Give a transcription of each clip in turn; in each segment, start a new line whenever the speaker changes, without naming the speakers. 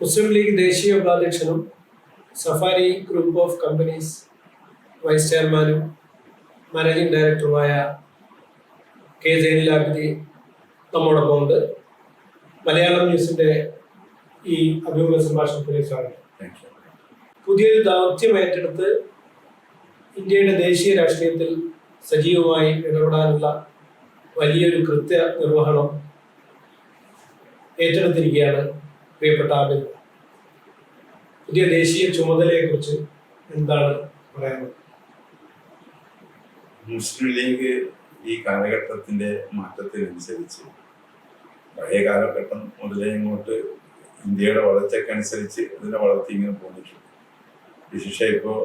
മുസ്ലിം ലീഗ് ദേശീയ ഉപാധ്യക്ഷനും Safari group of companies vice ചെയർമാനും managing ഡയറക്ടറുമായ കെ ജയനിലാബിദി നമ്മോടൊപ്പം ഉണ്ട് മലയാളം ന്യൂസിന്റെ ഈ അഭിമുഖ സംഭാഷണത്തിലേക്ക് സ്വാഗതം. പുതിയൊരു ദൗത്യം ഏറ്റെടുത്ത് ഇന്ത്യയുടെ ദേശീയ രാഷ്ട്രീയത്തിൽ സജീവമായി ഇടപെടാനുള്ള വലിയൊരു കൃത്യ നിർവഹണം ഏറ്റെടുത്തിരിക്കുകയാണ്. പ്രിയപ്പെട്ട ആബിദ് പുതിയ ദേശീയ ചുമതലയെക്കുറിച്ച് എന്താണ് പറയാനുള്ളത്?
മുസ്ലിം ലീഗ് ഈ കാലഘട്ടത്തിന്റെ മാറ്റത്തിനനുസരിച്ച് പഴയ കാലഘട്ടം മുതലേ ഇങ്ങോട്ട് ഇന്ത്യയുടെ വളർച്ചക്കനുസരിച്ച് അതിന്റെ വളർത്തി ഇങ്ങനെ പോന്നിട്ടുണ്ട്. വിശേഷ ഇപ്പോൾ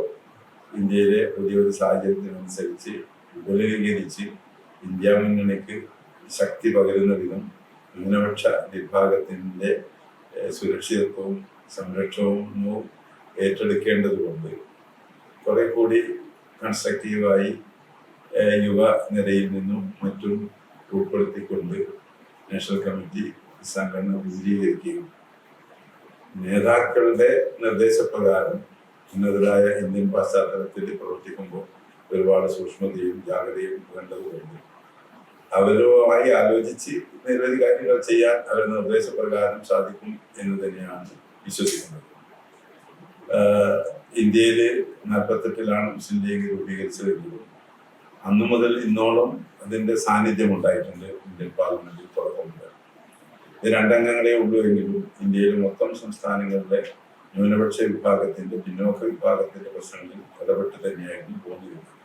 ഇന്ത്യയിലെ പുതിയൊരു സാഹചര്യത്തിനനുസരിച്ച് വിപുലീകരിച്ച് ഇന്ത്യ മുന്നണിക്ക് ശക്തി പകരുന്ന വിധം ന്യൂനപക്ഷ വിഭാഗത്തിന്റെ ഏഹ്, സുരക്ഷിതത്വവും സംരക്ഷണവും ഏറ്റെടുക്കേണ്ടതുകൊണ്ട് കുറെ കൂടി കൺസ്ട്രക്റ്റീവായി യുവ നിരയിൽ നിന്നും മറ്റും ഉൾപ്പെടുത്തിക്കൊണ്ട് നാഷണൽ കമ്മിറ്റി സംഘടന വിപുലീകരിക്കുകയും നേതാക്കളുടെ നിർദ്ദേശപ്രകാരം ഉന്നതരായ ഇന്ത്യൻ പശ്ചാത്തലത്തിൽ പ്രവർത്തിക്കുമ്പോൾ ഒരുപാട് സൂക്ഷ്മതയും ജാഗ്രതയും വേണ്ടതുകൊണ്ട് അവരുമായി ആലോചിച്ച് നിരവധി കാര്യങ്ങൾ ചെയ്യാൻ അവരുടെ നിർദ്ദേശപ്രകാരം സാധിക്കും എന്ന് തന്നെയാണ് വിശ്വസിക്കുന്നത്. ഇന്ത്യയിൽ നാൽപ്പത്തെട്ടിലാണ് മുസ്ലിം ലീഗ് രൂപീകരിച്ചതെങ്കിലും അന്നു മുതൽ ഇന്നോളം അതിന്റെ സാന്നിധ്യം ഉണ്ടായിട്ടുണ്ട് ഇന്ത്യൻ പാർലമെന്റിൽ തുടക്കമുണ്ട് ഇത് രണ്ടംഗങ്ങളെ ഉള്ളൂ ഇന്ത്യയിലെ മൊത്തം സംസ്ഥാനങ്ങളിലെ ന്യൂനപക്ഷ വിഭാഗത്തിന്റെ പിന്നോക്ക വിഭാഗത്തിന്റെ പ്രശ്നങ്ങളിൽ ഇടപെട്ട് തന്നെയായിരുന്നു പോന്നിരുന്നത്.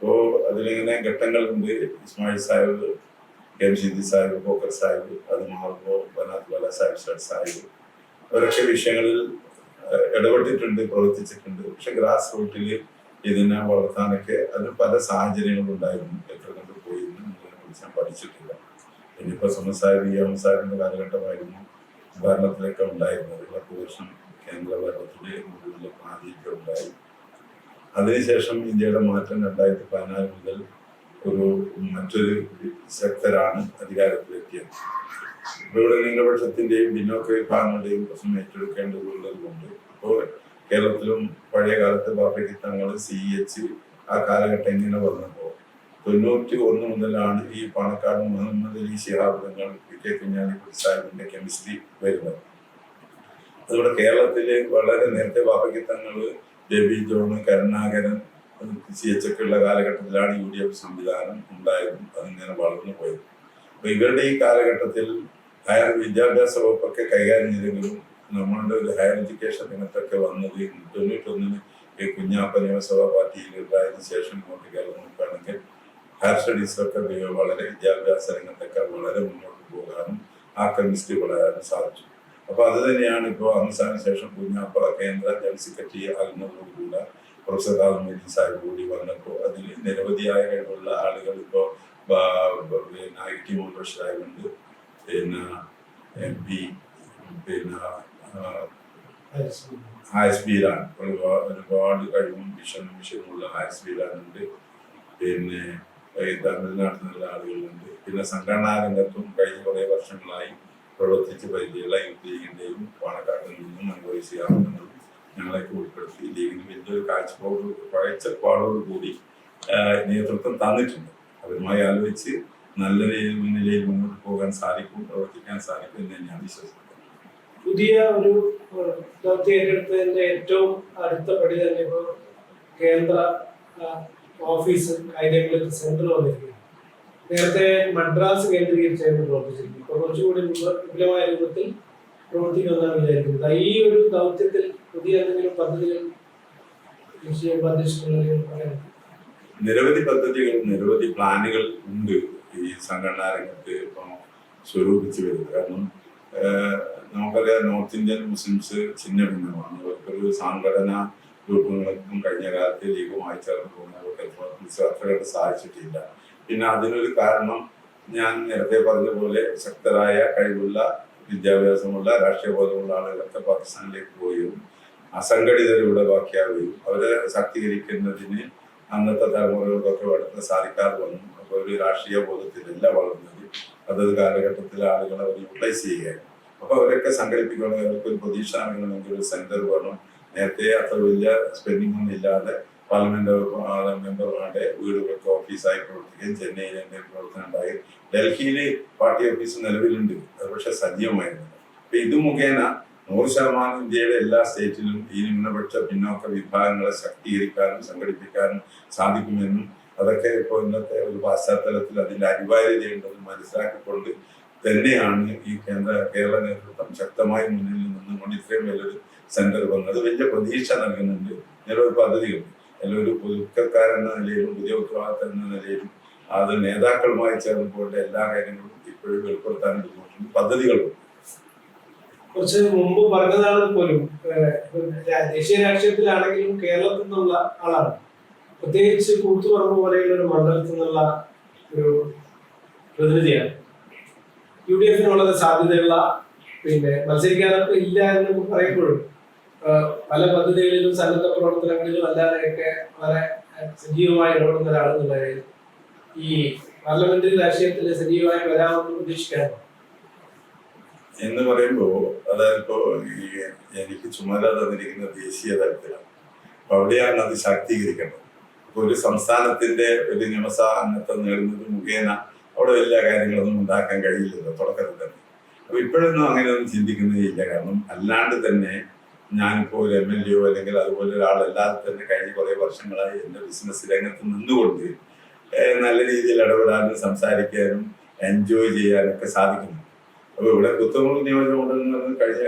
അപ്പോ അതിലിങ്ങനെ ഘട്ടങ്ങളുണ്ട് ഇസ്മായിൽ സാഹിബ് എം ഷിദി സാഹിബ് ബോക്കർ സാഹിബ് അത് മാറുമ്പോൾ ബനാത്ത് ബല സാഹിബ് ഷഡ് സാഹിബ്. അവരൊക്കെ വിഷയങ്ങളിൽ ഇടപെട്ടിട്ടുണ്ട് പ്രവർത്തിച്ചിട്ടുണ്ട്. പക്ഷെ ഗ്രാസ് റൂട്ടിൽ ഇതിനെ വളർത്താനൊക്കെ അതിന് പല സാഹചര്യങ്ങളും ഉണ്ടായിരുന്നു. എത്ര കണ്ട് പോയി ഞാൻ പഠിച്ചിട്ടില്ല. ഇനിയിപ്പോ സമസാഹിബ് ഈ എം സാഹിബിന്റെ കാലഘട്ടമായിരുന്നു ഭരണത്തിലൊക്കെ ഉണ്ടായിരുന്നത്. പത്ത് വർഷം കേന്ദ്ര ഭരണത്തിൽ ആദ്യമൊക്കെ ഉണ്ടായി. അതിനുശേഷം ഇന്ത്യയുടെ മാറ്റം രണ്ടായിരത്തി പതിനാല് മുതൽ ഒരു മറ്റൊരു ശക്തരാണ് അധികാരത്തിലെത്തിയത്. ഇവിടെ ന്യൂനപക്ഷത്തിന്റെയും പിന്നോക്ക വിഭാഗങ്ങളുടെയും പ്രശ്നം ഏറ്റെടുക്കേണ്ടതുള്ളത് കൊണ്ട് ഇപ്പോൾ കേരളത്തിലും പഴയ കാലത്ത് പാർട്ടിക്ക് തങ്ങൾ സി എച്ച് ആ കാലഘട്ടം ഇങ്ങനെ വന്നപ്പോൾ തൊണ്ണൂറ്റി ഒന്ന് മുതലാണ് ഈ പാണക്കാട് മുഹമ്മദ് അലി ശിഹാബ് തങ്ങൾ പി കെ കുഞ്ഞാലിക്കുട്ടി സാഹിബിന്റെ കെമിസ്ട്രി വരുന്നത്. അതുകൊണ്ട് കേരളത്തിലെ വളരെ നേരത്തെ തങ്ങൾ രവി ജോൺ കരുണാകരൻ സി എച്ച് ഒക്കെ ഉള്ള കാലഘട്ടത്തിലാണ് യു ഡി എഫ് സംവിധാനം ഉണ്ടായതും അതിങ്ങനെ വളർന്നു പോയത്. അപ്പൊ ഇവരുടെ ഈ കാലഘട്ടത്തിൽ ഹയർ വിദ്യാഭ്യാസ വകുപ്പൊക്കെ കൈകാര്യം ചെയ്തെങ്കിലും നമ്മളുടെ ഒരു ഹയർ എഡ്യൂക്കേഷൻ രംഗത്തൊക്കെ വന്നത് തൊണ്ണൂറ്റൊന്നിന് ഈ കുഞ്ഞാപ്പ നിയമസഭാ പാർട്ടിയിൽ ഉണ്ടായതിനു ശേഷം ഇങ്ങോട്ട് കേരളം നോക്കുകയാണെങ്കിൽ ഹയർ സ്റ്റഡീസിലൊക്കെ വളരെ വിദ്യാഭ്യാസ രംഗത്തൊക്കെ വളരെ മുന്നോട്ട് പോകാനും ആ കെമിസ്ട്രി വളരാനും സാധിച്ചു. അപ്പൊ അത് തന്നെയാണ് ഇപ്പോൾ അവസാന ശേഷം കുഞ്ഞാപ്പ കേന്ദ്ര ജനറൽ സെക്രട്ടറി ആകുന്നതോടുകൂടെ പ്രൊഫസർ രാഹുൽ സാഹിബ് കൂടി വന്നപ്പോൾ അതിൽ നിരവധിയായ കഴിവുള്ള ആളുകൾ ഇപ്പോ ഐ ടി മുഹമ്മദ് സാഹിബുണ്ട് പിന്നെ എം പി പിന്നെ ഹായസ് ബീരാൻ. ഒരുപാട് കഴിവും വിഷനും വിഷയമുള്ള ഹായസ് ബീരാനുണ്ട്. പിന്നെ തമിഴ്നാട്ടിൽ നിന്നുള്ള ആളുകളുണ്ട്. പിന്നെ സംഘടനാ രംഗത്തും കഴിഞ്ഞ കുറേ വർഷങ്ങളായി പ്രവർത്തിച്ച് പരിചയമുള്ള ലീഗിന്റെയും പാണക്കാട്ടിൽ നിന്നും അനുഭവി ചെയ്യാവുന്നതും ഞങ്ങളെയൊക്കെ ഉൾപ്പെടുത്തി. ലീഗിന് വലിയൊരു കാഴ്ചപ്പാട് കാഴ്ചപ്പാടോട് കൂടി നേതൃത്വം തന്നിട്ടുണ്ട്. അവരുമായി ആലോചിച്ച് നല്ല നിലയിൽ മുന്നോട്ട് പോകാൻ സാധിക്കും പ്രവർത്തിക്കാൻ സാധിക്കും എന്ന് ഞാൻ വിശ്വസിക്കുന്നു
പുതിയ ഒരു ദൗത്യം ഏറ്റെടുത്തതിന്റെ ഏറ്റവും അടുത്ത പടി തന്നെ ഇപ്പോൾ കേന്ദ്ര ഓഫീസ് കാര്യങ്ങളിൽ സെന്റർ വന്നിരിക്കുന്നു നേരത്തെ മദ്രാസ് കേന്ദ്രീകരിച്ചായിരുന്നു പ്രവർത്തിച്ചിരിക്കുന്നത് ഇപ്പൊ കുറച്ചുകൂടി വിപു- വിപുലമായ രൂപത്തിൽ പ്രവർത്തിക്കുമെന്നാണ് വിചാരിക്കുന്നത്. ഈ ഒരു ദൗത്യത്തിൽ പുതിയ എന്തെങ്കിലും പദ്ധതികൾ
നിരവധി പദ്ധതികൾ നിരവധി പ്ലാനുകൾ ഉണ്ട് ഈ സംഘടനാ രംഗത്ത് ഇപ്പം സ്വരൂപിച്ച് വരുന്നത്. കാരണം നമുക്കറിയാം നോർത്ത് ഇന്ത്യൻ മുസ്ലിംസ് ചിഹ്ന ഭിന്നമാണ് അവർക്കൊരു സംഘടനാ രൂപങ്ങൾക്കും കഴിഞ്ഞ കാലത്ത് ലീഗുമായി ചേർന്ന് പോകുന്നവർക്ക് കണ്ട് സാധിച്ചിട്ടില്ല. പിന്നെ അതിനൊരു കാരണം ഞാൻ നേരത്തെ പറഞ്ഞ പോലെ ശക്തരായ കഴിവുള്ള വിദ്യാഭ്യാസമുള്ള രാഷ്ട്രീയ ബോധമുള്ള ആളുകളൊക്കെ പാകിസ്ഥാനിലേക്ക് പോവുകയും അസംഘടിതരൂടെ ബാക്കിയാവുകയും അവരെ ശാക്തീകരിക്കുന്നതിന് അന്നത്തെ തലമുറകൾക്കൊക്കെ വളരെ സാധിക്കാതെ വന്നു. അപ്പോൾ ഒരു രാഷ്ട്രീയ ബോധത്തിലല്ല വളർന്നത്. അതത് കാലഘട്ടത്തിലെ ആളുകൾ അവർ യൂട്ടിലൈസ് ചെയ്യുകയാണ് അപ്പൊ അവരൊക്കെ സംഘടിപ്പിക്കണമെങ്കിൽ അവർക്ക് ഒരു പ്രതീക്ഷ ആണെങ്കിൽ ഒരു സെന്റർ വേണം. നേരത്തെ അത്ര വലിയ സ്പെൻഡിംഗ് ഒന്നും ഇല്ലാതെ പാർലമെന്റ് മെമ്പർമാരുടെ വീടുകൾക്ക് ഓഫീസായി പ്രവർത്തിക്കുകയും ചെന്നൈയിൽ എന്റെ പ്രവർത്തനം ഉണ്ടായി. ഡൽഹിയിൽ പാർട്ടി ഓഫീസ് നിലവിലുണ്ട്. അത് പക്ഷെ സജീവമായിരുന്നു. അപ്പൊ ഇത് മുഖേന നൂറ് ശതമാനം ഇന്ത്യയുടെ എല്ലാ സ്റ്റേറ്റിലും ഈ ന്യൂനപക്ഷ പിന്നോക്ക വിഭാഗങ്ങളെ ശക്തീകരിക്കാനും സംഘടിപ്പിക്കാനും സാധിക്കുമെന്നും അതൊക്കെ ഇപ്പോൾ ഇന്നത്തെ ഒരു പശ്ചാത്തലത്തിൽ അതിന്റെ അനിവാര്യതയുണ്ടെന്ന് മനസ്സിലാക്കിക്കൊണ്ട് തന്നെയാണ് ഈ കേന്ദ്ര കേരള നേതൃത്വം ശക്തമായി മുന്നിൽ നിന്നുകൊണ്ട് ഇത്രയും വലിയൊരു സെന്റർ വന്നത്. വലിയ പ്രതീക്ഷ നൽകുന്നുണ്ട്. നിരവധി പദ്ധതികൾ അല്ലെങ്കിൽ ഒരു പുതുക്കക്കാരെന്ന നിലയിലും പുതിയ ഉത്തരവാദിത്തം എന്ന നിലയിലും അത് നേതാക്കളുമായി ചേർന്നുകൊണ്ട് എല്ലാ കാര്യങ്ങളും ഇപ്പോഴും വെളിപ്പെടുത്താൻ ബുദ്ധിമുട്ടുണ്ട്. പദ്ധതികളുണ്ട്.
കുറച്ച് മുമ്പ് പറഞ്ഞതാണ് പോലും ദേശീയ രാഷ്ട്രീയത്തിലാണെങ്കിലും കേരളത്തിൽ നിന്നുള്ള ആളാണ്. പ്രത്യേകിച്ച് കൂത്തുപറമ്പ് പോലെയുള്ള ഒരു മണ്ഡലത്തിൽ നിന്നുള്ള ഒരു പ്രതിനിധിയാണ്. യു ഡി എഫിന് വളരെ സാധ്യതയുള്ള പിന്നെ മത്സരിക്കാനൊക്കെ ഇല്ല എന്ന് പറയുമ്പോഴും പല പദ്ധതികളിലും സന്നദ്ധ പ്രവർത്തനങ്ങളിലും അല്ലാതെയൊക്കെ വളരെ സജീവമായി ഇടപെടുന്ന ഒരാളെന്നുള്ള ഈ പാർലമെന്ററി രാഷ്ട്രീയത്തിൽ സജീവമായി വരാമെന്ന് പ്രതീക്ഷിക്കാമോ
എന്ന് പറയുമ്പോൾ അതായത് ഇപ്പോൾ ഈ എനിക്ക് ചുമതല തന്നിരിക്കുന്ന ദേശീയ തലത്തിലാണ് അപ്പൊ അവിടെയാണ് അത് ശാക്തീകരിക്കേണ്ടത്. ഇപ്പൊ ഒരു സംസ്ഥാനത്തിന്റെ ഒരു നിയമസഭാ അംഗത്വം നേടുന്നത് മുഖേന അവിടെ എല്ലാ കാര്യങ്ങളൊന്നും ഉണ്ടാക്കാൻ കഴിയില്ലല്ലോ തുടക്കത്തിൽ തന്നെ. അപ്പൊ ഇപ്പോഴൊന്നും അങ്ങനെയൊന്നും ചിന്തിക്കുന്നേ ഇല്ല. കാരണം അല്ലാണ്ട് തന്നെ ഞാനിപ്പോ ഒരു എം എൽ എയോ അല്ലെങ്കിൽ അതുപോലെ ഒരാളല്ലാതെ തന്നെ കഴിഞ്ഞ കുറേ വർഷങ്ങളായി എന്റെ ബിസിനസ് രംഗത്ത് നിന്നുകൊണ്ട് നല്ല രീതിയിൽ ഇടപെടാനും സംസാരിക്കാനും എൻജോയ് ചെയ്യാനൊക്കെ സാധിക്കുന്നു. അപ്പൊ ഇവിടെ കുത്തമുള്ള നിയോജകമണ്ഡലം കഴിഞ്ഞ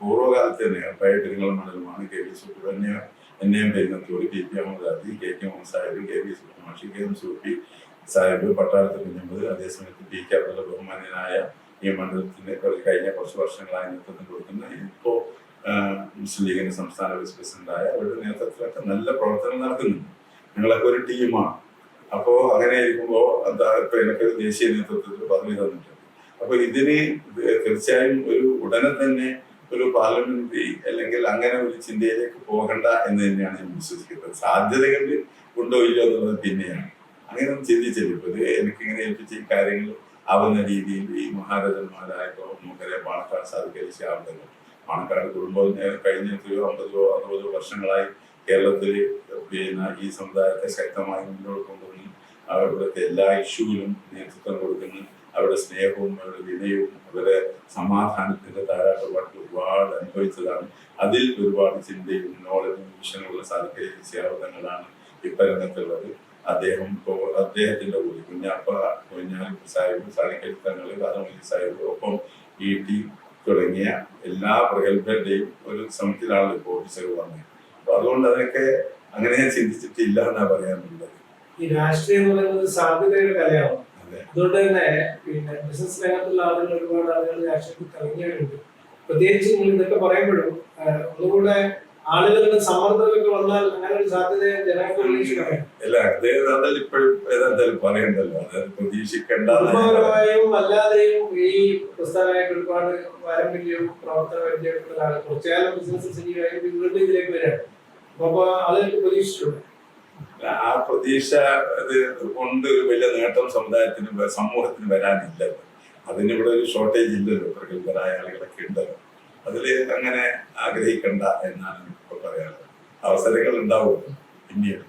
പൂർവകാലത്ത് തന്നെ പഴയ പെരുങ്ങൾ മണ്ഡലമാണ് കെ വി സുബ്രഹ്മണ്യ എന്നെയും പെരുന്നത്തോട് K P Ahammed K K Muhammed Sahib K V Subramani K M Soopy Sahib Pattalath Kunhambath അതേസമയത്ത് പി കെ അബ്ദുള്ള ബഹുമാന്യനായ ഈ മണ്ഡലത്തിന് കഴിഞ്ഞ കുറച്ച് വർഷങ്ങളായി നേതൃത്വം കൊടുക്കുന്ന ഇപ്പോ ആഹ് മുസ്ലിം ലീഗിന്റെ സംസ്ഥാന വൈസ് പ്രസിഡന്റായ അവരുടെ നേതൃത്വത്തിലൊക്കെ നല്ല പ്രവർത്തനം നടത്തുന്നുണ്ട്. ഞങ്ങളൊക്കെ ഒരു ടീമാണ് അപ്പോ അങ്ങനെ ഇരിക്കുമ്പോ എന്താ ഇപ്പൊ എനിക്ക് ദേശീയ നേതൃത്വത്തിൽ പദവി തന്നിട്ടുണ്ട്. അപ്പൊ ഇതിന് തീർച്ചയായും ഒരു ഉടനെ തന്നെ ഒരു പാർലമെന്റ് അല്ലെങ്കിൽ അങ്ങനെ ഒരു ചിന്തയിലേക്ക് പോകണ്ട എന്ന് തന്നെയാണ് ഞാൻ വിശ്വസിക്കുന്നത്. സാധ്യതകൾ ഉണ്ടോ ഇല്ലയോ എന്നുള്ളത് പിന്നെയാണ്. അങ്ങനെ ഒന്നും ചിന്തിച്ചില്ല ഇപ്പൊ ഇത് എനിക്കിങ്ങനെ ഏൽപ്പിച്ച ഈ കാര്യങ്ങൾ ആവുന്ന രീതിയിൽ ഈ മഹാരഥന്മാരായപ്പോ നമുക്കറിയാം പാണക്കാട് സാധിക്കരിച്ച പാണക്കാട് കുടുംബം നേരെ കഴിഞ്ഞ അമ്പതോ അറുപതോ വർഷങ്ങളായി കേരളത്തിൽ പിന്നെ ഈ സമുദായത്തെ ശക്തമായി മുന്നോട്ട് കൊണ്ടുവന്ന് അവിടുത്തെ എല്ലാ ഇഷ്യൂവിലും നേതൃത്വം കൊടുക്കുന്നു. അവരുടെ സ്നേഹവും അവരുടെ വിനയവും അവരുടെ സമാധാനത്തിന്റെ താരാട്ടുപാട്ട് ഒരുപാട് അനുഭവിച്ചതാണ്. അതിൽ ഒരുപാട് ചിന്തയും നോളജും വിഷനുള്ള സാധിക്കാവുന്നതാണ് ഇപ്പൊ രംഗത്തുള്ളത് അദ്ദേഹം ഇപ്പോൾ അദ്ദേഹത്തിന്റെ കൂടി കുഞ്ഞാപ്പ കുഞ്ഞാലി സാഹിബ് സാധിക്കത്തങ്ങൾ കാതമലി സാഹിബ് ഒപ്പം ഈ ടി തുടങ്ങിയ എല്ലാ പ്രഗത്ഭരുടെയും ഒരു സമിതിയിലാണ് ഇപ്പോൾ ഓഫീസർ വന്നത്. അപ്പൊ അതുകൊണ്ട് അതൊക്കെ അങ്ങനെ ഞാൻ ചിന്തിച്ചിട്ടില്ല എന്നാ പറയാനുള്ളത്.
ഈ രാഷ്ട്രീയം എന്ന് പറയുന്നത് സാധ്യതയുടെ കലയാണ്? അതുകൊണ്ട് തന്നെ പിന്നെ ബിസിനസ് രംഗത്തുള്ള ആളുകൾ ഒരുപാട് ആളുകൾ രാഷ്ട്രീയത്തിൽ കലങ്ങിയവരുണ്ട് പ്രത്യേകിച്ച് നിങ്ങൾ ഇതൊക്കെ പറയുമ്പോഴും ഒന്നുകൂടെ ആളുകളുടെ സമ്മർദ്ദമൊക്കെ വന്നാൽ അങ്ങനെ ഒരു സാധ്യത ജനങ്ങൾക്ക് പ്രതീക്ഷിക്കാം
അല്ല അദ്ദേഹം അതിൽ ഇപ്പോഴും ഏതായാലും പറയണ്ടല്ലോ. അത് പ്രതീക്ഷിക്കേണ്ട
കുടുംബപരമായും അല്ലാതെയും ഈ പ്രസ്ഥാനമായിട്ട് ഒരുപാട് പാരമ്പര്യവും പ്രവർത്തന പരിചയപ്പെട്ട ആളുകൾ. കുറച്ചുകാലം ബിസിനസ് സജീവമായി വീണ്ടും ഇതിലേക്ക് വരാണ് അപ്പൊ ആളുകൾക്ക് പ്രതീക്ഷിച്ചിട്ടുണ്ട്.
ആ പ്രതീക്ഷ ഇത് കൊണ്ട് ഒരു വലിയ നേട്ടം സമുദായത്തിന് വരാനില്ല. വരാനില്ലല്ലോ അതിനിവിടെ ഒരു ഷോർട്ടേജ് ഇല്ലല്ലോ. പ്രഗത്ഭരായ ആളുകളൊക്കെ ഉണ്ടല്ലോ. അതിൽ അങ്ങനെ ആഗ്രഹിക്കണ്ട എന്നാണ് പറയാനുള്ളത് അവസരങ്ങൾ ഉണ്ടാവും പിന്നീട്.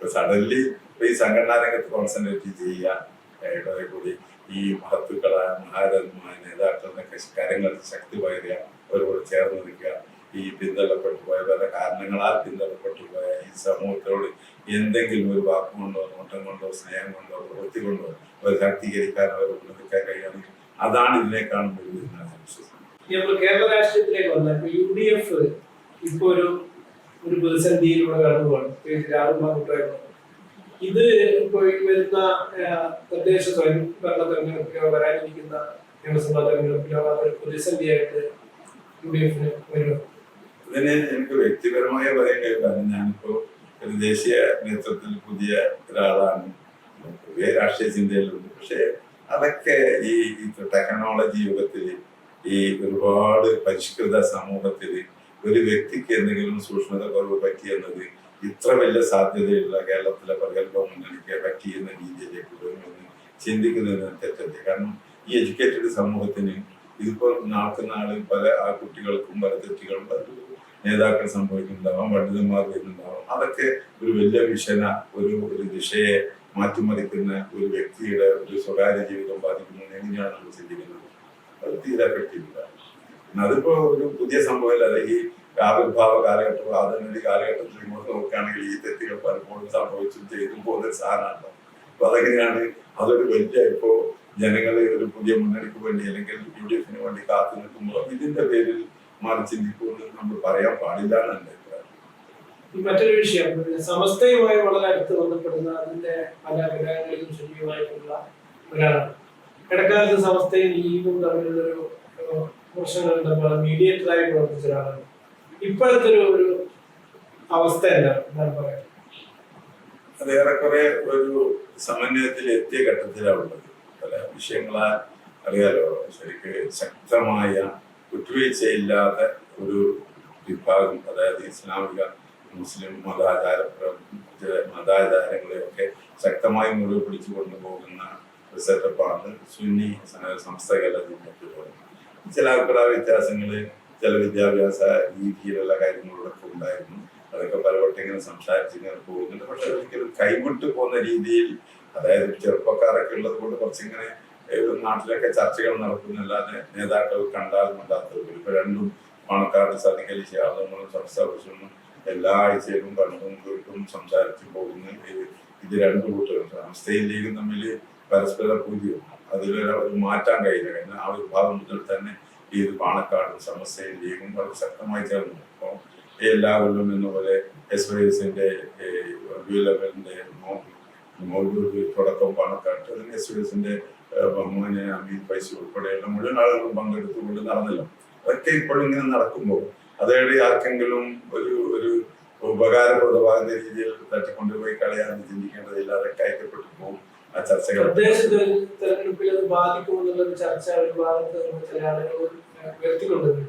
സഡൻലി ഈ സംഘടനാ രംഗത്ത് കോൺസെൻട്രേറ്റ് ചെയ്യുക കൂടി ഈ മഹത്തുക്കളായ മഹാരന്മാർ നേതാക്കളുടെ കാര്യങ്ങൾ ശക്തി പകരുക അവരോട് ചേർന്ന് നിൽക്കുക ഈ പിന്തള്ളപ്പെട്ടു പോയ പല കാരണങ്ങളാൽ പിന്തള്ളപ്പെട്ടു പോയ ഈ സമൂഹത്തോട് എന്തെങ്കിലും ഒരു വാക്കുകൊണ്ടോ നോട്ടം കൊണ്ടോ സ്നേഹം കൊണ്ടോ പ്രവൃത്തി കൊണ്ടോ അവരെ ശാക്തീകരിക്കാൻ അവരെ ഉന്നതിക്കാൻ കഴിയുകയാണെങ്കിൽ അതാണ് ഇതിനേക്കാളും വലുതെന്നാണ് വിശ്വസിക്കുന്നത്
കേരള രാഷ്ട്രീയത്തിലേക്ക് വന്നാൽ യു ഡി എഫ് ഇപ്പൊ ഒരു ഒരു പ്രതിസന്ധിയിലൂടെ കടന്നു പോകണം പ്രത്യേകിച്ച് രാഹുൽ മാങ്കുട്ടായിരുന്നു ഇത് ഇപ്പൊ ഈ വരുന്ന തദ്ദേശ സ്വയംഭരണ തെരഞ്ഞെടുപ്പിലോ വരാനിരിക്കുന്ന നിയമസഭാ തെരഞ്ഞെടുപ്പിലോ അതൊരു പ്രതിസന്ധിയായിട്ട് യു ഡി എഫിന് വരും
ഇതിന് എനിക്ക് വ്യക്തിപരമായ പറയാൻ കാരണം ഞാനിപ്പോ ഒരു ദേശീയ നേതൃത്വത്തിൽ പുതിയ ഒരാളാണ്. പുതിയ രാഷ്ട്രീയ ചിന്തയിലുണ്ട്. പക്ഷെ അതൊക്കെ ഈ ടെക്നോളജി യുഗത്തിൽ ഈ ഒരുപാട് പരിഷ്കൃത സമൂഹത്തിൽ ഒരു വ്യക്തിക്ക് എന്തെങ്കിലും സൂക്ഷ്മത കുറവ് പറ്റിയെന്നത് ഇത്ര വലിയ സാധ്യതയുള്ള കേരളത്തിലെ പ്രഗത്ഭ മുന്നണിക്ക് പറ്റിയെന്ന രീതിയിലേക്ക് വരുമെന്ന് ചിന്തിക്കുന്നത് തെറ്റല്ലേ? കാരണം ഈ എഡ്യൂക്കേറ്റഡ് സമൂഹത്തിന് ഇതിപ്പോ നാൾക്ക് നാൾ പല ആ കുട്ടികൾക്കും പല തെറ്റുകളും പല നേതാക്കൾ സംഭവിക്കുന്നുണ്ടാവാം പണ്ഡിതന്മാർ വരുന്നുണ്ടാവാം. അതൊക്കെ ഒരു വലിയ വിഷന ഒരു ഒരു ദിശയെ മാറ്റിമറിക്കുന്ന ഒരു വ്യക്തിയുടെ ഒരു സ്വകാര്യ ജീവിതം ബാധിക്കുന്നത് എങ്ങനെയാണ് നമ്മൾ ചിന്തിക്കുന്നത്? അത് തീരെ പറ്റില്ല അതിപ്പോ ഒരു പുതിയ സംഭവമല്ല. ഈ ആവിർഭാവ കാലഘട്ടം ആധുനിക കാലഘട്ടത്തിൽ ഇങ്ങോട്ട് നോക്കുകയാണെങ്കിൽ ഈ തെറ്റുകൾ പലപ്പോഴും സംഭവിച്ചും ചെയ്തും പോകുന്ന സാധനമാണല്ലോ. സാധനമാണ് അപ്പൊ അതെങ്ങനെയാണ്? അതൊരു വലിയ ഇപ്പോ ജനങ്ങളെ ഒരു പുതിയ മുന്നണിക്ക് വേണ്ടി അല്ലെങ്കിൽ യു ഡി എഫിന് വേണ്ടി കാത്തു നിൽക്കുമ്പോൾ ഇതിന്റെ പേരിൽ മാറി ചിന്തിക്കുമെന്ന് നമ്മൾ പറയാൻ പാടില്ല എന്നാണ് എന്റെ
ഈ മറ്റൊരു വിഷയം. സമസ്തയുമായി വളരെ അടുത്ത് ബന്ധപ്പെടുന്ന അതിന്റെ പല ഗ്രഹങ്ങളിലും ശല്യമായിട്ടുള്ള ഒരാളാണ്. ഇടക്കാലത്ത് സമസ്തയും ലീഗും തമ്മിലുള്ളൊരു ഏഹ്, പ്രശ്നങ്ങളുണ്ടപ്പോൾ മീഡിയേറ്ററായി പ്രവർത്തിച്ച ഒരാളാണ് ഇപ്പോഴത്തെ ഒരു ഒരു അവസ്ഥ എന്താണ് എന്താണ് പറയാം
അത് ഏറെക്കുറെ ഒരു സമന്വയത്തിൽ എത്തിയ ഘട്ടത്തിലാണ് ഉള്ളത്. പല വിഷയങ്ങളാൽ അറിയാലോ. ശരിക്ക് ശക്തമായ വിട്ടുവീഴ്ചയില്ലാത്ത ഒരു വിഭാഗം അതായത് ഇസ്ലാമിക മുസ്ലിം മതാചാര മതാചാരങ്ങളെയൊക്കെ ശക്തമായി മുറിവ് പിടിച്ചു കൊണ്ടുപോകുന്ന ഒരു സെറ്റപ്പാണ് സുന്നി സ- സംസ്ഥകളുടെ ജീവിതത്തിലുള്ളത് ചില അഭിപ്രായ വ്യത്യാസങ്ങൾ ചില വിദ്യാഭ്യാസ രീതിയിലുള്ള കാര്യങ്ങളോടൊക്കെ ഉണ്ടായിരുന്നു. അതൊക്കെ പലവട്ടം ഇങ്ങനെ സംസാരിച്ച് ഇങ്ങനെ പോകുന്നുണ്ട്. പക്ഷെ ഒരിക്കലും കൈവിട്ട് പോകുന്ന രീതിയിൽ അതായത് ചെറുപ്പക്കാരൊക്കെ ഉള്ളത് കൊണ്ട് കുറച്ചിങ്ങനെ നാട്ടിലൊക്കെ ചർച്ചകൾ നടക്കുന്നല്ലാതെ നേതാക്കൾ കണ്ടാൽ ഉണ്ടാകും ഇപ്പൊ രണ്ടും പണക്കാരുടെ സതികലി ശാദങ്ങളും സംസ്ഥാപുരുഷനും എല്ലാ ആഴ്ചയിലും കണ്ടും കേട്ടും സംസാരിച്ചു പോകുന്ന ഇത് രണ്ടു കൂട്ടരും സംസ്ഥയും തമ്മിൽ പരസ്പര പൂജ്യവും അതിലൊരു മാറ്റാൻ കഴിയില്ല. കാരണം ആ വിഭാഗം മുതൽ തന്നെ ഈ ഒരു പാണക്കാടും സമസ്തയും ലീഗും വളരെ ശക്തമായി ചേർന്നു. അപ്പോൾ എല്ലാ കൊല്ലം എന്ന പോലെ എസ് വൈ എസിന്റെ ലെവലിന്റെ മൗലൂദ് തുടക്കം പാണക്കാട്ട് അതിന് എസ് വൈ എസിന്റെ ബഹുമാനെ അമീൻ പൈസ ഉൾപ്പെടെയുള്ള മുഴുവൻ ആളുകളും പങ്കെടുത്തുകൊണ്ട് നടന്നില്ല. അതൊക്കെ ഇപ്പോഴും ഇങ്ങനെ നടക്കുമ്പോൾ അതേടെ ആർക്കെങ്കിലും ഒരു ഒരു ഉപകാരപ്രദമാകുന്ന രീതിയിൽ തട്ടിക്കൊണ്ടുപോയി കളയാമെന്ന് ചിന്തിക്കേണ്ടതില്ല. അതൊക്കെ അയക്കപ്പെട്ടു പോകും. ആ ചർച്ചകൾ.
തദ്ദേശ തെര- തെരഞ്ഞെടുപ്പിൽ അത് ബാധിക്കുമെന്നുള്ള ഒരു ചർച്ച ഒരു ഭാഗത്ത് ചില ആളുകൾ ഉയർത്തിക്കൊണ്ടിരുന്നു.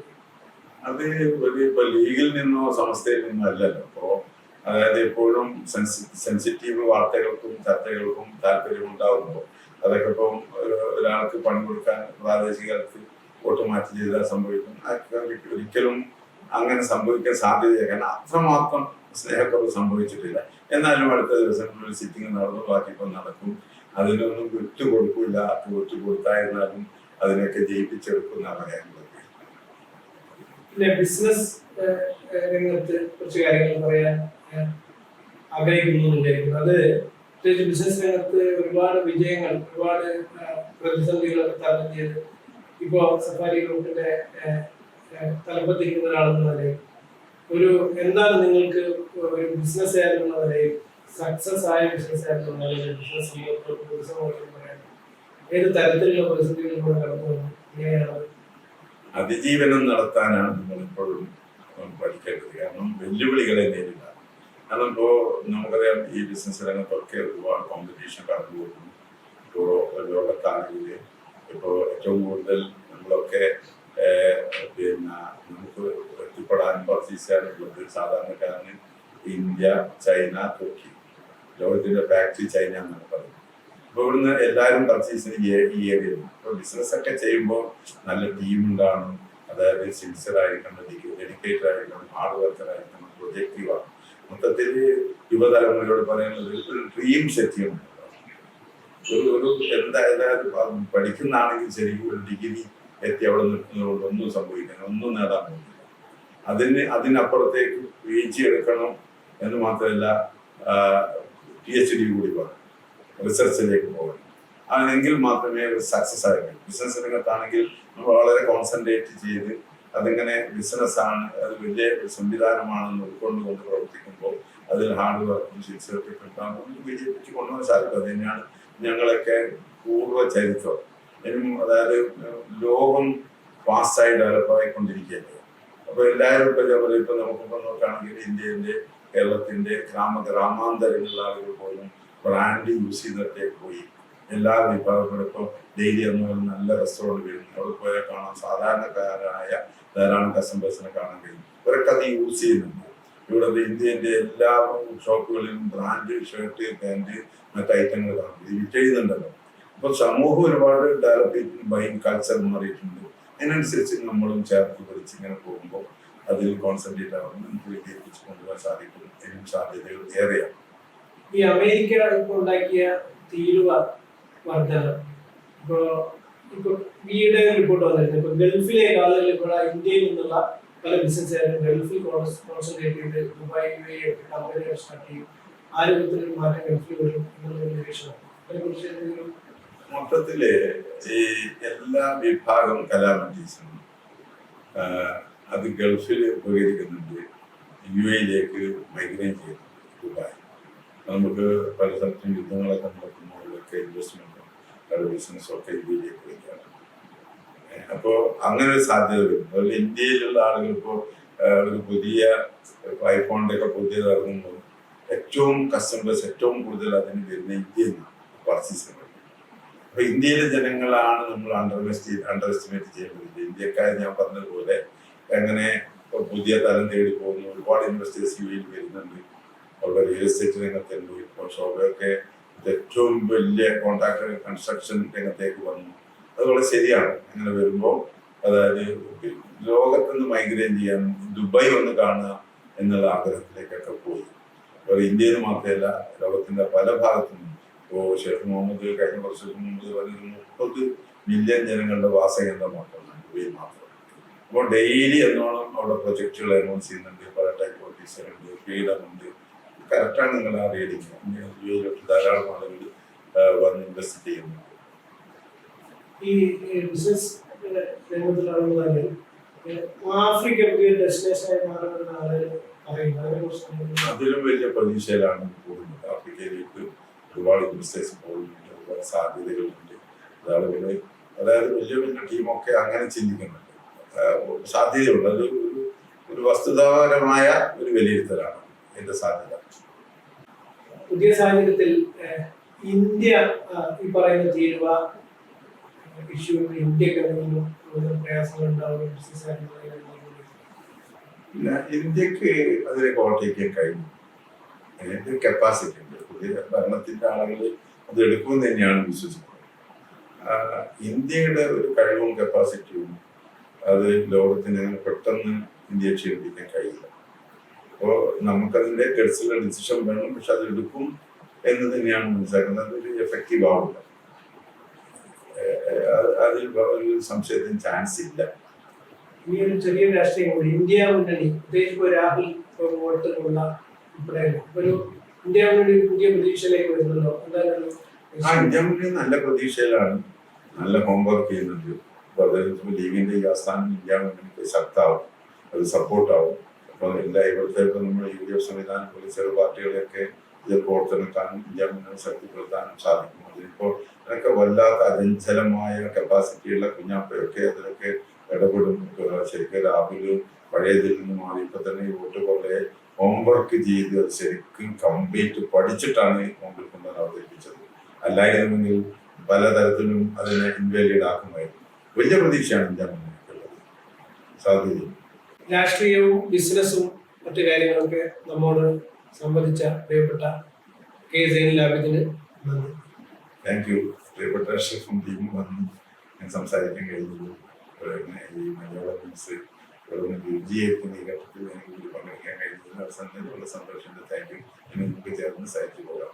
അത് ഒരു ഇപ്പൊ ലീഗിൽ നിന്നോ സമസ്തയിൽ നിന്നോ അല്ലല്ലോ. അപ്പോ അതായത് എപ്പോഴും സെൻസിറ്റീവ് വാർത്തകൾക്കും ചർച്ചകൾക്കും താല്പര്യം ഉണ്ടാകുമ്പോൾ അതൊക്കെ ഇപ്പം ഒരാൾക്ക് പണി കൊടുക്കാൻ പ്രാദേശികർക്ക് വോട്ട് മാറ്റി ചെയ്താൽ സംഭവിക്കും. ഒരിക്കലും അങ്ങനെ സംഭവിക്കാൻ സാധ്യതയാണ് കാരണം അത്രമാത്രം സ്നേഹക്കുറവ് സംഭവിച്ചിട്ടില്ല. എന്നാലും അടുത്ത ദിവസം ദിവസങ്ങളിൽ സിറ്റിംഗ് നടന്നു ബാക്കി ഇപ്പം നടക്കും. അതിനൊന്നും വിട്ടുകൊടുക്കില്ല വിട്ടുകൊടുത്തായിരുന്നാലും അതിനൊക്കെ ജയിപ്പിച്ചെടുക്കുന്ന പറയാനുള്ളത്.
പിന്നെ ബിസിനസ് രംഗത്ത് കുറച്ച് കാര്യങ്ങൾ പറയാൻ ആഗ്രഹിക്കുന്നുണ്ടായിരുന്നു അത് പ്രത്യേകിച്ച് ബിസിനസ് രംഗത്ത് ഒരുപാട് വിജയങ്ങൾ ഒരുപാട് പ്രതിസന്ധികളൊക്കെ തരണം ചെയ്ത് ഇപ്പോ സഫാരി ഗ്രൂപ്പിന്റെ തലപ്പത്തിരിക്കുന്ന ഒരാളെന്ന നിലയിൽ ഒരു എന്താണ് നിങ്ങൾക്ക് ഒരു ബിസിനസ് ആയിരുന്നവരെ സക്സസ് ആയ ബിസിനസ് നിലയിൽ ബിസിനസ് ഏത് തരത്തിലുള്ള പ്രതിസന്ധികളിലൂടെ കടന്നു
അതിജീവനം നടത്താനാണ് നമ്മൾ ഇപ്പോഴും പഠിക്കേണ്ടത്. കാരണം വെല്ലുവിളികളെ നേരിടുക കാരണം ഇപ്പോ നമുക്കറിയാം ഈ ബിസിനസ് രംഗത്തൊക്കെ ഒരുപാട് കോമ്പറ്റീഷൻ കടന്നു പോകുന്നു. ഇപ്പോൾ ലോകത്താണെങ്കിൽ ഇപ്പോൾ ഏറ്റവും കൂടുതൽ നമ്മളൊക്കെ പിന്നെ നമുക്ക് എത്തിപ്പെടാൻ പർച്ചേസ് സാധാരണക്കാരന് ഇന്ത്യ ചൈന തുർക്കി. ലോകത്തിന്റെ ഫാക്ടറി ചൈന എന്നാണ് പറയുന്നത്. അപ്പോൾ ഇവിടുന്ന് എല്ലാവരും പർച്ചേസിന് ഈ അപ്പോൾ ബിസിനസ് ഒക്കെ ചെയ്യുമ്പോൾ നല്ല ടീം ഉണ്ടാകണം അതായത് സിൻസിയർ ആയിരിക്കണം ഡെഡിക്കേറ്റഡ് ആയിരിക്കണം ഹാർഡ് വർക്കർ ആയിരിക്കണം പ്രൊജക്റ്റീവ് ആണ് മൊത്തത്തിൽ യുവതലമുറയോട് പറയുന്നത് ഒരു ഡ്രീം സെറ്റ് ചെയ്യണം ഒരു ഒരു എന്താ അതായത് പ- പഠിക്കുന്നതാണെങ്കിൽ ശരി ഒരു ഡിഗ്രി എത്തി അവിടെ നിൽക്കുന്നതുകൊണ്ട് ഒന്നും സംഭവിക്കണം ഒന്നും നേടാൻ പോകുന്നില്ല. അതിന് അതിനപ്പുറത്തേക്ക് എടുക്കണം എന്ന് മാത്രമല്ല പി എച്ച് ഡി കൂടി പോകണം റിസർച്ചിലേക്ക് പോകണം അങ്ങനെങ്കിൽ മാത്രമേ ഒരു സക്സസ് ആയിരിക്കും ബിസിനസ് രംഗത്താണെങ്കിൽ നമ്മൾ വളരെ കോൺസെൻട്രേറ്റ് ചെയ്ത് അതിങ്ങനെ ബിസിനസ് ആണ് അത് വലിയ സംവിധാനമാണെന്ന് ഉൾക്കൊണ്ടുകൊണ്ട് പ്രവർത്തിക്കുമ്പോൾ അതിൽ ഹാർഡ് വർക്കും ശിക്ഷ വിജയിപ്പിച്ച് കൊണ്ടുപോകാൻ സാധിക്കും. അത് തന്നെയാണ് ഞങ്ങളൊക്കെ പൂർവ ചരിത്രം അതായത് ലോകം ഫാസ്റ്റായി ഡെവലപ്പ് ആയിക്കൊണ്ടിരിക്കുകയല്ലേ. അപ്പൊ എല്ലാവരും ഇപ്പൊ ഇതേപോലെ ഇപ്പൊ നമുക്കിപ്പോ നോക്കുകയാണെങ്കിൽ ഇന്ത്യന്റെ കേരളത്തിന്റെ ഗ്രാമ ഗ്രാമാന്തരങ്ങളിലുള്ള ആളുകൾ പോലും ബ്രാൻഡ് യൂസ് ചെയ്തിട്ട് പോയി. എല്ലാ വിഭാഗങ്ങളും ഇപ്പോൾ ഡെയിലി ഒന്നും നല്ല റെസ്റ്റോറന്റ് വരുന്നു അവിടെ പോയാൽ കാണാം. സാധാരണക്കാരായ ധാരാളം കസ്റ്റമേഴ്സിനെ കാണാൻ കഴിയും. ഇവരൊക്കെ അത് യൂസ് ചെയ്യുന്നുണ്ട്. ഇവിടെ ഇന്ത്യന്റെ എല്ലാ ഷോപ്പുകളിലും ബ്രാൻഡ് ഷർട്ട് പാന്റ് മറ്റു ഐറ്റങ്ങൾ കാണും. ഇത് ചെയ്യുന്നുണ്ടല്ലോ അപ്പൊ സമൂഹം ഒരുപാട് ഡെവലപ്പ് ബൈ കൾച്ചർ മാറിയിട്ടുണ്ട് അതിനനുസരിച്ച് നമ്മളും ചേർത്ത് പിടിച്ച് ഇങ്ങനെ പോകുമ്പോൾ അതിൽ കോൺസെൻട്രേറ്റ് ആവുന്ന നമുക്ക് വിജയിപ്പിച്ച് കൊണ്ടുപോകാൻ സാധിക്കും. അതിനും സാധ്യതകൾ ഏറെയാണ്.
ഈ അമേരിക്ക ഇപ്പൊ ഉണ്ടാക്കിയ തീരുവ വർധന ഇപ്പൊ ഇപ്പൊ ഈയിടെ റിപ്പോർട്ട് വന്നിരുന്നു ഇപ്പൊ ഗൾഫിലെ ആളുകൾ ഇപ്പോൾ ഇന്ത്യയിൽ നിന്നുള്ള പല ബിസിനസ്സുകാരും ഗൾഫിൽ കോൺസെൻട്രേറ്റ് ചെയ്ത് ദുബായ് കമ്പനികൾ സ്റ്റാർട്ട് ചെയ്യും. ആരോഗ്യത്തിൽ മാറ്റം ഗൾഫിൽ വരും എന്നുള്ള നിരീക്ഷണം. അതിനെക്കുറിച്ച് എന്തെങ്കിലും
മൊത്തത്തിൽ ഈ എല്ലാ വിഭാഗം കലാമറ്റീസും അത് ഗൾഫിൽ ഉപകരിക്കുന്നുണ്ട് യു എയിലേക്ക് മൈഗ്രേറ്റ് ചെയ്യുന്നുണ്ട് ദുബായ്. നമുക്ക് പല സ്ഥലത്തും യുദ്ധങ്ങളൊക്കെ നടക്കുമ്പോഴൊക്കെ ഇൻവെസ്റ്റ്മെന്റും പല ബിസിനസ്സും ഒക്കെ ഇന്ത്യയിലേക്ക് വരികയാണ്. അപ്പോൾ അങ്ങനെ ഒരു സാധ്യത വരുന്നു. അതുപോലെ ഇന്ത്യയിലുള്ള ആളുകൾ ഇപ്പോൾ ഒരു പുതിയ ഐഫോണിന്റെ ഒക്കെ പുതിയത് ഇറങ്ങുമ്പോൾ ഏറ്റവും കസ്റ്റമേഴ്സ് ഏറ്റവും കൂടുതൽ അതിന് വരുന്ന ഇന്ത്യയിൽ നിന്നാണ് പർച്ചേസ് അപ്പൊ ഇന്ത്യയിലെ ജനങ്ങളാണ് നമ്മൾ അണ്ടർ അണ്ടർ എസ്റ്റിമേറ്റ് ചെയ്യേണ്ടത്. ഇന്ത്യക്കാർ ഞാൻ പറഞ്ഞതുപോലെ എങ്ങനെ പുതിയ തലം തേടി പോകുന്നു ഒരുപാട് ഇൻവെസ്റ്റേഴ്സ് യു എയിൽ വരുന്നുണ്ട്. അവരുടെ റിയൽ എസ്റ്റേറ്റ് രംഗത്തുണ്ട്. ഇപ്പോൾ ശോഭയൊക്കെ ഏറ്റവും വലിയ കോൺട്രാക്ടർ കൺസ്ട്രക്ഷൻ രംഗത്തേക്ക് വന്നു. അത് വളരെ ശരിയാണ്. അങ്ങനെ വരുമ്പോൾ അതായത് ലോകത്തുനിന്ന് മൈഗ്രേറ്റ് ചെയ്യാൻ ദുബായ് ഒന്ന് കാണുക എന്നുള്ള ആഗ്രഹത്തിലേക്കൊക്കെ പോയി. അപ്പോൾ ഇന്ത്യയിൽ മാത്രമല്ല ലോകത്തിന്റെ പല ഭാഗത്തു നിന്നും ഇപ്പോൾ ഷെയ്ഖ് മുഹമ്മദ് കഴിഞ്ഞ കുറച്ച് മുമ്പ് പറഞ്ഞ മുപ്പത് മില്യൺ ജനങ്ങളുടെ വാസകേന്ദ്രമാക്കണം ദുബൈയിൽ മാത്രം. അപ്പോൾ ഡെയിലി എന്നോണം അവിടെ പ്രൊജക്റ്റുകൾ അനൗൺസ് ചെയ്യുന്നുണ്ട് പല ടൈപ്പ് ഓഫീസറുണ്ട് ഫ്രീഡം ഉണ്ട് കറക്റ്റാണ് നിങ്ങൾ ആ റീഡിങ് ധാരാളം ആളുകൾ വന്ന് ഇൻവെസ്റ്റ് ചെയ്യുന്നുണ്ട്.
ഈ ബിസിനസ് രംഗത്തിലാണെന്നുണ്ടെങ്കിൽ ആഫ്രിക്ക പുതിയ ഡെസ്റ്റിനേഷനായി മാറുമെന്ന് ആളുകൾ പറയുന്നു
അതിലും വലിയ പ്രതീക്ഷയിലാണ് പോകുന്നത്. ആഫ്രിക്കയിലേക്ക് ഒരുപാട് ഇൻവെസ്റ്റേഴ്സ് പോകുന്നുണ്ട് ഒരുപാട് സാധ്യതകളുണ്ട് പിന്നെ അതായത് വലിയ വലിയ ടീമൊക്കെ അങ്ങനെ ചിന്തിക്കുന്നുണ്ട്. സാധ്യതയുള്ള സാധ്യതയുണ്ട്. അത് ഒരു ഒരു വസ്തുതാപരമായ ഒരു വിലയിരുത്തലാണ് എന്റെ സാധ്യത.
പുതിയ സാഹചര്യത്തിൽ ഇന്ത്യ ഈ പറയുന്ന തീരുവ ഇഷ്യൂ ഇന്ത്യയ്ക്ക് പ്രയാസങ്ങൾ ബിസിനസ്
അതിനെ കോട്ടയ്ക്ക് കഴിഞ്ഞു. അതിന്റെ കപ്പാസിറ്റി ഉണ്ട്. ഭരണത്തിന്റെ ആളുകൾ അത് എടുക്കുമെന്ന് തന്നെയാണ് വിശ്വസിക്കുന്നത്. ഇന്ത്യയുടെ ഒരു കഴിവും കപ്പാസിറ്റിയും അത് ലോകത്തിന് പെട്ടെന്ന് ഇന്ത്യയെ ക്ഷീണിപ്പിക്കാൻ കഴിയില്ല. അപ്പോൾ നമുക്കതിന്റെ ഗഡ്സിലെ ഡിസിഷൻ വേണം പക്ഷെ അത് എടുക്കും എന്ന് തന്നെയാണ് മനസ്സിലാക്കുന്നത്. അതൊരു എഫക്റ്റീവ് ആവില്ല അതിൽ ഒരു സംശയത്തിന് ചാൻസ് ഇല്ല.
ഈ ഒരു ചെറിയ രാഷ്ട്രീയം ഇന്ത്യ മുന്നണി രാഹുൽ ഒരു ഇന്ത്യ പുതിയ പ്രതീക്ഷയിലേക്ക് വരുന്നുണ്ടോ? എന്തായാലും
നല്ല പ്രതീക്ഷയിലാണ്. നല്ല ഹോംവർക്ക് ചെയ്യുന്നുണ്ട്. ലീഗിന്റെ ഈ ആസ്ഥാനം ഇന്ത്യ മുന്നണിക്ക് ശക്താവും അത് സപ്പോർട്ടാവും അപ്പൊ എല്ലാ ഇവിടുത്തെ നമ്മൾ യു ഡി എഫ് സംവിധാനം പോലെ ചെറു പാർട്ടികളെയൊക്കെ ഇത് പ്രവർത്തനത്താനും ഇന്ത്യ മുന്നണി ശക്തിപ്പെടുത്താനും സാധിക്കും. അതിനിപ്പോൾ അതൊക്കെ വല്ലാത്ത അചഞ്ചലമായ കപ്പാസിറ്റിയുള്ള കുഞ്ഞാപ്പയൊക്കെ അതിലൊക്കെ ഇടപെടും. ശരിക്കും രാഹുലും പഴയതിൽ നിന്ന് മാറി. ഇപ്പൊ തന്നെ വോട്ട് പോലെ ഹോംവർക്ക് ചെയ്ത് അത് ശരിക്കും കംപ്ലീറ്റ് പഠിച്ചിട്ടാണ് മുമ്പിൽ കൊണ്ടുവന്ന് അവതരിപ്പിച്ചത്. അല്ലായിരുന്നെങ്കിൽ പലതരത്തിലും അതിനെ ഇൻവാലിഡ് ആക്കുമായിരുന്നു. വലിയ പ്രതീക്ഷയാണ് ഇന്ത്യ മുന്നിലേക്കുള്ളത് സാധ്യത
രാഷ്ട്രീയവും ബിസിനസ്സും മറ്റു കാര്യങ്ങളൊക്കെ നമ്മോട് സംബന്ധിച്ച പ്രിയപ്പെട്ട കെ സൈനിൽ നന്ദി.
താങ്ക് യു പ്രിയപ്പെട്ട ഷെഫും ടീമും വന്ന് ഞാൻ സംസാരിക്കാൻ കഴിഞ്ഞു. ഈ മലയാള ന്യൂസ് വളരെ ഗുരുജിയായിരിക്കുന്ന ഈ ഘട്ടത്തിൽ എനിക്ക് ഇതിൽ പങ്കെടുക്കാൻ കഴിഞ്ഞതിൽ അവസാനത്തിൽ വളരെ സന്തോഷമുണ്ട് താങ്ക് യു ഇനി നമുക്ക് ചേർന്ന് സഹായിച്ചു പോകാം.